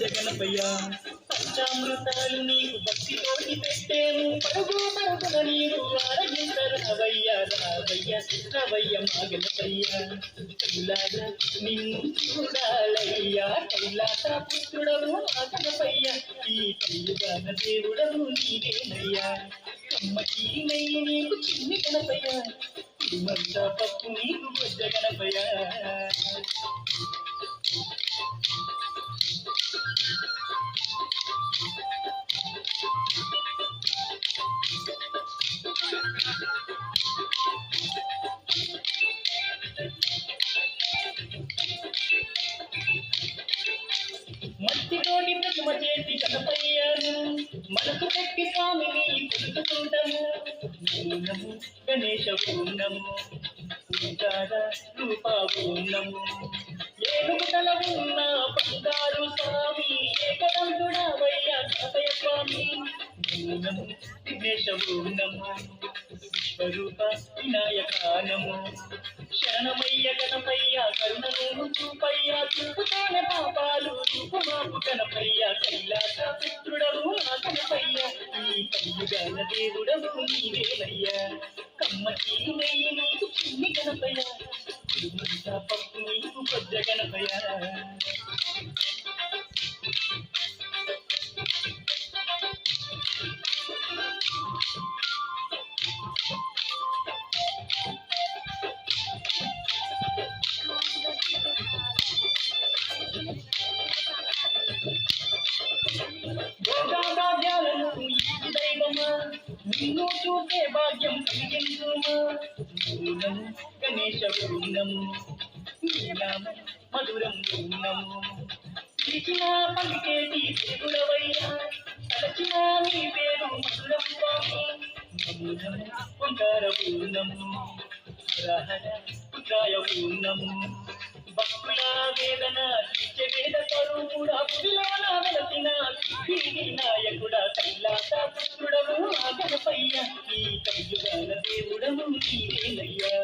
జగనపయ్య పంచామృతాలు నీకు భక్తితోటి పెట్టేము పరుగు పరుగున నీరు ఆరగించరావయ్య రావయ్య రావయ్య మాగనపయ్య కైలాస నిన్ను చూడాలయ్యా కైలాస పుత్రుడవు మాగనపయ్య ఈ కలియుగాన దేవుడవు నీవేనయ్యా కమ్మకి నెయ్యి నీకు చిన్ని గణపయ్యా కుడిమంతా పప్పు నీకు బొజ్జ గణపయ్యా మట్టితోటి ప్రతిమ చేసి గణపయ్యాను పెట్టి స్వామిని కొలుచుకుంటాము పూర్ణము గణేశ పూర్ణము. పూజార రూపా పూర్ణము. పూర్ణము విఘ్నేశ పూర్ణము విశ్వరూప వినాయకానము. శరణమయ్య గణపయ్య కరుణను చూపయ్య చూపుతాన పాపాలు చూపుమాపు గణపయ్య కైలాస పుత్రుడవు నా గణపయ్య ఈ కయ్యుగాన దేవుడవు నీవేనయ్యా. కమ్మకి నెయ్యి నీకు చిన్ని గణపయ్య తిరుమంతా పప్పు నీకు పెద్ద గణపయ్య నిన్ను చూసే భాగ్యం కలిగించుమా గణేశ పూర్ణము మధురం పూర్ణము పిలిచిన పలికేటి దేవుడవయ్యా తలచిన నీ పేరు మధుర పూర్ణము ఓంకార పూర్ణము హరహర పుత్రాయ పూర్ణము భక్తుల వేదన తీర్చే వేద స్వరూపుడా పుడిలోన వెలసిన సిద్ధి నాయకుడా కైలాస పుత్రుడవు ఆ గణపయ్య ఈ కలియుగాల దేవుడము నీవేనయ్యా